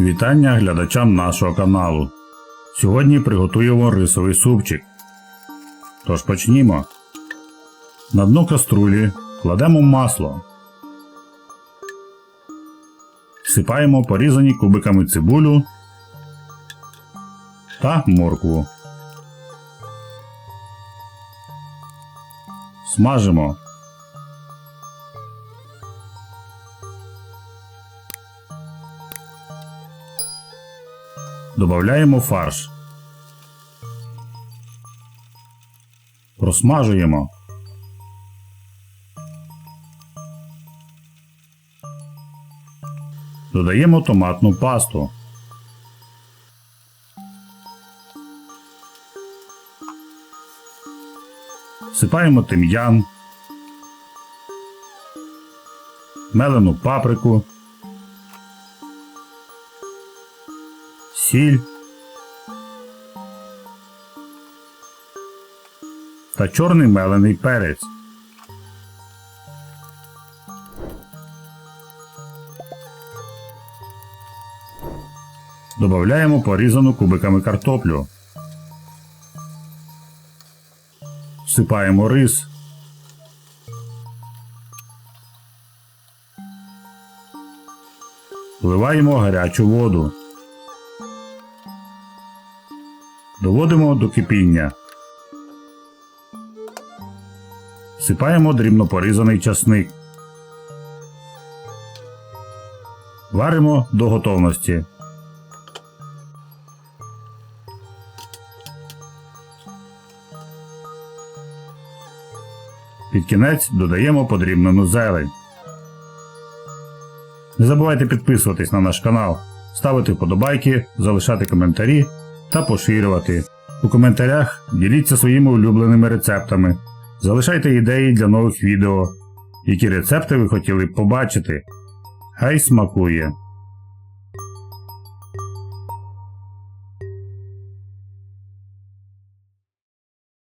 Вітання глядачам нашого каналу. Сьогодні приготуємо рисовий супчик. Тож почнімо. На дно каструлі кладемо масло. Всипаємо порізані кубиками цибулю та моркву. Смажимо. Добавляємо фарш. Просмажуємо. Додаємо томатну пасту. Всипаємо тим'ян, мелену паприку, сіль та чорний мелений перець. Добавляємо порізану кубиками картоплю. Всипаємо рис. Вливаємо гарячу воду. Доводимо до кипіння. Всипаємо дрібно порізаний часник. Варимо до готовності. Під кінець додаємо подрібнену зелень. Не забувайте підписуватись на наш канал, ставити вподобайки, залишати коментарі та поширювати. У коментарях діліться своїми улюбленими рецептами. Залишайте ідеї для нових відео, які рецепти ви хотіли б побачити. Хай смакує!